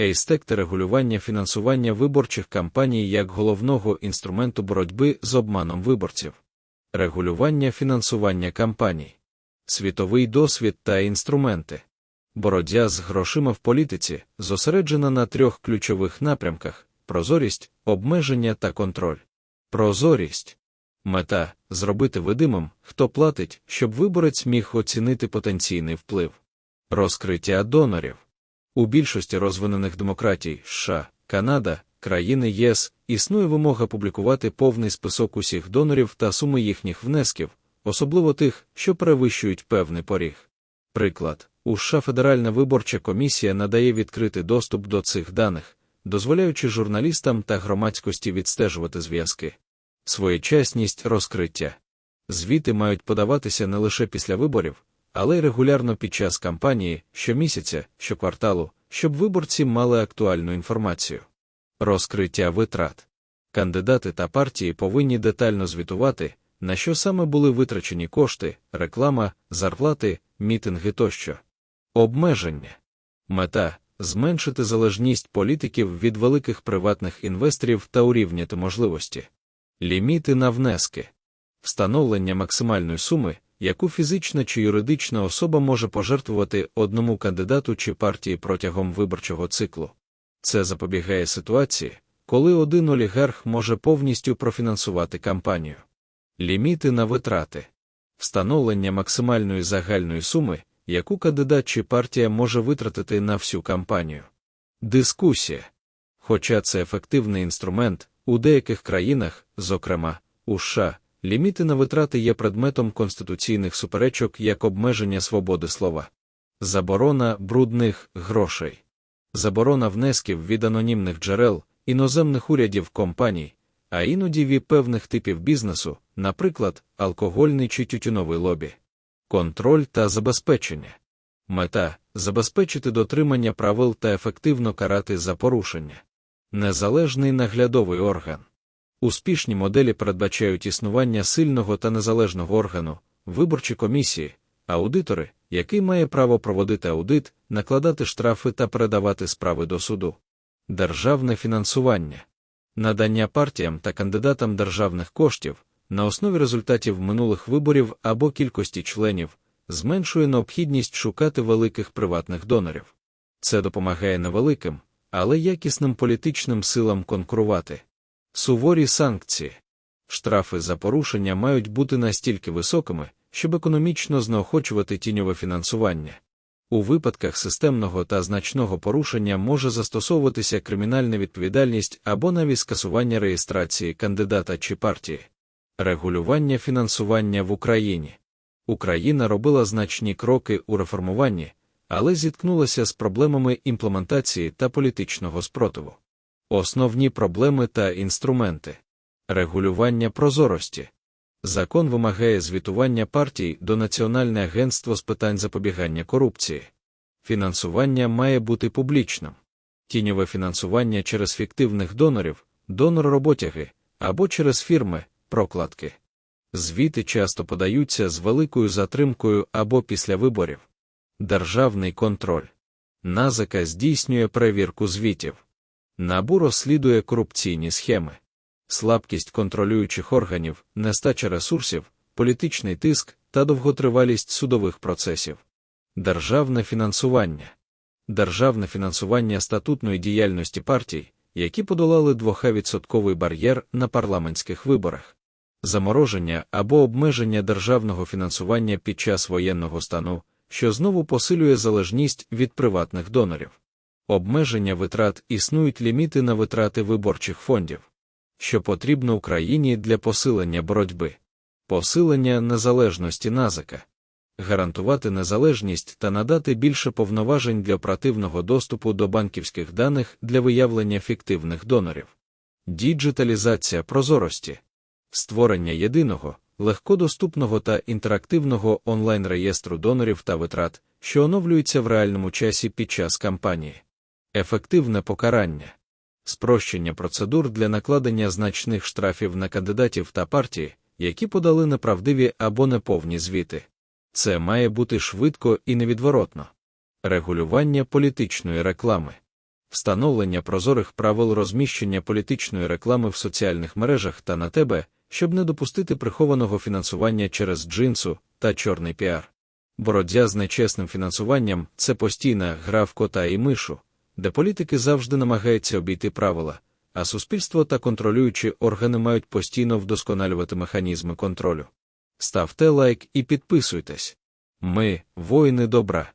Ейстек та регулювання фінансування виборчих кампаній як головного інструменту боротьби з обманом виборців, регулювання фінансування кампаній, світовий досвід та інструменти. Боротьба з грошима в політиці зосереджена на трьох ключових напрямках: прозорість, обмеження та контроль. Прозорість мета зробити видимим, хто платить, щоб виборець міг оцінити потенційний вплив, розкриття донорів. У більшості розвинених демократій США, Канада, країни ЄС існує вимога публікувати повний список усіх донорів та суми їхніх внесків, особливо тих, що перевищують певний поріг. Приклад, у США Федеральна виборча комісія надає відкритий доступ до цих даних, дозволяючи журналістам та громадськості відстежувати зв'язки. Своєчасність розкриття. Звіти мають подаватися не лише після виборів, але й регулярно під час кампанії, щомісяця, щокварталу, щоб виборці мали актуальну інформацію. Розкриття витрат. Кандидати та партії повинні детально звітувати, на що саме були витрачені кошти, реклама, зарплати, мітинги тощо. Обмеження. Мета зменшити залежність політиків від великих приватних інвесторів та урівняти можливості. Ліміти на внески. Встановлення максимальної суми, яку фізична чи юридична особа може пожертвувати одному кандидату чи партії протягом виборчого циклу. Це запобігає ситуації, коли один олігарх може повністю профінансувати кампанію. Ліміти на витрати. Встановлення максимальної загальної суми, яку кандидат чи партія може витратити на всю кампанію. Дискусія. Хоча це ефективний інструмент, у деяких країнах, зокрема у США, ліміти на витрати є предметом конституційних суперечок як обмеження свободи слова, заборона брудних грошей, заборона внесків від анонімних джерел, іноземних урядів компаній, а іноді від певних типів бізнесу, наприклад, алкогольний чи тютюновий лобі, контроль та забезпечення. Мета забезпечити дотримання правил та ефективно карати за порушення. Незалежний наглядовий орган. Успішні моделі передбачають існування сильного та незалежного органу, виборчі комісії, аудитори, який має право проводити аудит, накладати штрафи та передавати справи до суду. Державне фінансування. Надання партіям та кандидатам державних коштів на основі результатів минулих виборів або кількості членів зменшує необхідність шукати великих приватних донорів. Це допомагає невеликим, але якісним політичним силам конкурувати. Суворі санкції. Штрафи за порушення мають бути настільки високими, щоб економічно знеохочувати тіньове фінансування. У випадках системного та значного порушення може застосовуватися кримінальна відповідальність або навіть скасування реєстрації кандидата чи партії. Регулювання фінансування в Україні. Україна робила значні кроки у реформуванні, але зіткнулася з проблемами імплементації та політичного спротиву. Основні проблеми та інструменти регулювання прозорості. Закон вимагає звітування партій до Національне агентство з питань запобігання корупції. Фінансування має бути публічним. Тіньове фінансування через фіктивних донорів, донор роботяги або через фірми, прокладки. Звіти часто подаються з великою затримкою або після виборів. Державний контроль. НАЗК здійснює перевірку звітів. НАБУ розслідує корупційні схеми, слабкість контролюючих органів, нестача ресурсів, політичний тиск та довготривалість судових процесів. Державне фінансування. Державне фінансування статутної діяльності партій, які подолали 2% бар'єр на парламентських виборах, замороження або обмеження державного фінансування під час воєнного стану, що знову посилює залежність від приватних донорів. Обмеження витрат. Існують ліміти на витрати виборчих фондів, що потрібно Україні для посилення боротьби, посилення незалежності назика, гарантувати незалежність та надати більше повноважень для оперативного доступу до банківських даних для виявлення фіктивних донорів, діджиталізація прозорості, створення єдиного, легкодоступного та інтерактивного онлайн-реєстру донорів та витрат, що оновлюється в реальному часі під час кампанії. Ефективне покарання, спрощення процедур для накладення значних штрафів на кандидатів та партії, які подали неправдиві або неповні звіти. Це має бути швидко і невідворотно. Регулювання політичної реклами, встановлення прозорих правил розміщення політичної реклами в соціальних мережах та на тебе, щоб не допустити прихованого фінансування через джинсу та чорний піар. Боротьба з нечесним фінансуванням це постійна гра в кота і мишу, де політики завжди намагаються обійти правила, а суспільство та контролюючі органи мають постійно вдосконалювати механізми контролю. Ставте лайк і підписуйтесь. Ми воїни добра.